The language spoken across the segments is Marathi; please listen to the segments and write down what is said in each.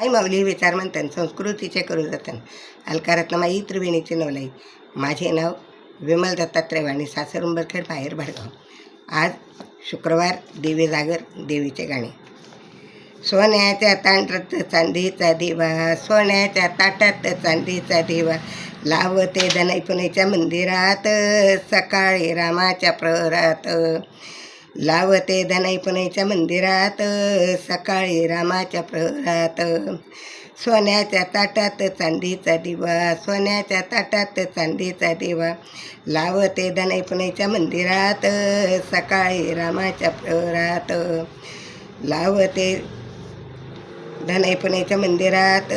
आई माऊली विचार म्हणतात संस्कृतीचे करू जतन. अलकारातनामाई त्रिवेणीचे नवलाई. माझे नाव विमल दत्तात्रय वाणी सासरुंबरखेड बाहेर भडगाव. आज शुक्रवार देवी जागर देवीचे गाणे. सोन्याच्या तांड्रात चांदीचा देवा सोन्याच्या ताटात चांदीचा देवा. लावते दनैपुणेच्या मंदिरात सकाळी रामाच्या प्रहरात. लावते दनैपुणेच्या मंदिरात सकाळी रामाच्या प्रहरात. सोन्याच्या ताटात चांदीचा दिवा सोन्याच्या ताटात चांदीचा दिवा. लावते दनैपुणेच्या मंदिरात सकाळी रामाच्या प्रहरात. लावते धनैपणेच्या मंदिरात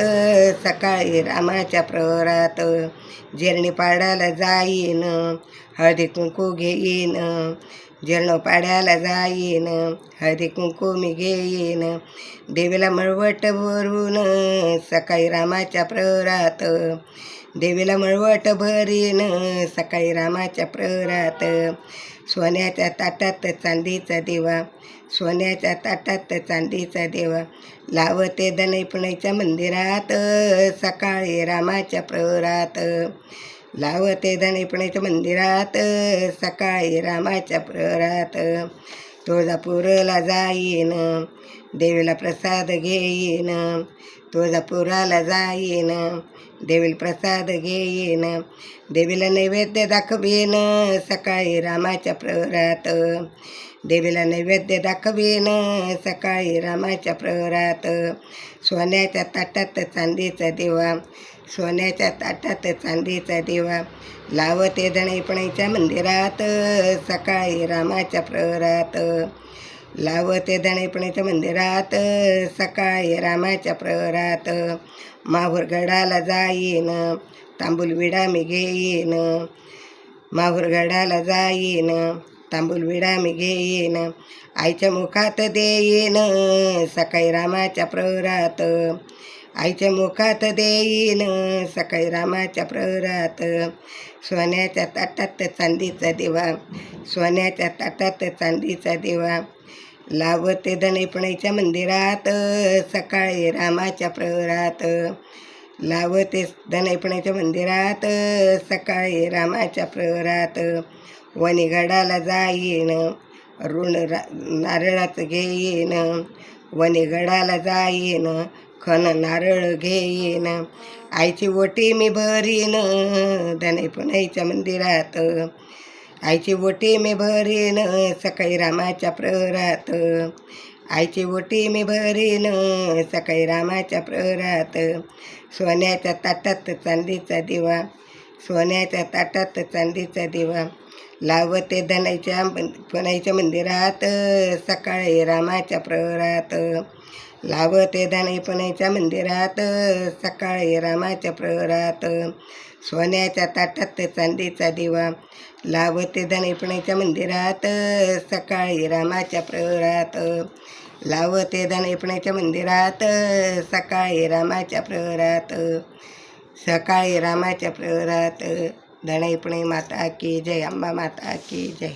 सकाळी रामाच्या प्रहरात. जेरणीपाड्याला जाईन हळदी कुंकू घेईन जेरणपाड्याला जाईन हळदी कुंकुमी घेईन देवीला मळवट भरून सकाळी रामाच्या प्रहरात देवीला मळवट भरीन सकाळी रामाच्या प्रहरात सोन्याच्या ताटात चांदीचा देवा सोन्याच्या ताटात चांदीचा देवा लावते दनैपुण्याच्या मंदिरात सकाळी रामाच्या प्रहरात लावते दनैपुणेच्या मंदिरात सकाळी रामाच्या प्रहरात तुळजापूरला जाईन. देवीला प्रसाद घेईन तुळजापुराला जाईन देवीला प्रसाद घेईन देवीला नैवेद्य दाखवीन सकाळी रामाच्या प्रहरात. देवीला नैवेद्य दाखवीन सकाळी रामाच्या प्रहरात. सोन्याच्या ताटात चांदीचा दिवा सोन्याच्या ताटात चांदीचा दिवा. लावते दणैपणीच्या मंदिरात सकाळी रामाच्या प्रहरात. लावते दणैपणीच्या मंदिरात सकाळी रामाच्या प्रहरात. माहूरगडाला जाईन तांबूल विडा मी घेईन. माहूरगडाला जाईन तांबूल विडा मी घेईन. आईच्या मुखात देईन सकाळी रामाच्या प्रहरात. आईच्या मुखात देईन सकाळी रामाच्या प्रहरात. सोन्याच्या ताटात चांदीचा देवा सोन्याच्या ताटात चांदीचा देवा. लावते दणैपणीच्या मंदिरात सकाळी रामाच्या प्रहरात. लावते दणैपणीच्या मंदिरात सकाळी रामाच्या प्रहरात. वणीगडाला जाईन ऋण रा नारळाचं घेईन. वणीगडाला जाईन खन नारळ घेईन. आईची ओटी मी भरीन दणैपणाईच्या मंदिरात. आईची ओटी मी भरीन सकाळी रामाच्या प्रहरात. आईची ओटी मी भरीन सकाळी रामाच्या प्रहरात. सोन्याच्या ताटात चांदीचा दिवा. सोन्याच्या ताटात चांदीचा दिवा लावते दनाईच्या पुणाईच्या मंदिरात सकाळी रामाच्या प्रहरात. लावते दनाईपणाच्या मंदिरात सकाळी रामाच्या प्रहरात. सोन्याच्या ताटात चांदीचा दिवा लावते दनाईपणाच्या मंदिरात सकाळी रामाच्या प्रहरात. लावते दनाईपणाच्या मंदिरात सकाळी रामाच्या प्रहरात. સકાળે રામાચપળ વ્રત ધણાઈ પણ માતા કી જય અંબા માતા કી જય.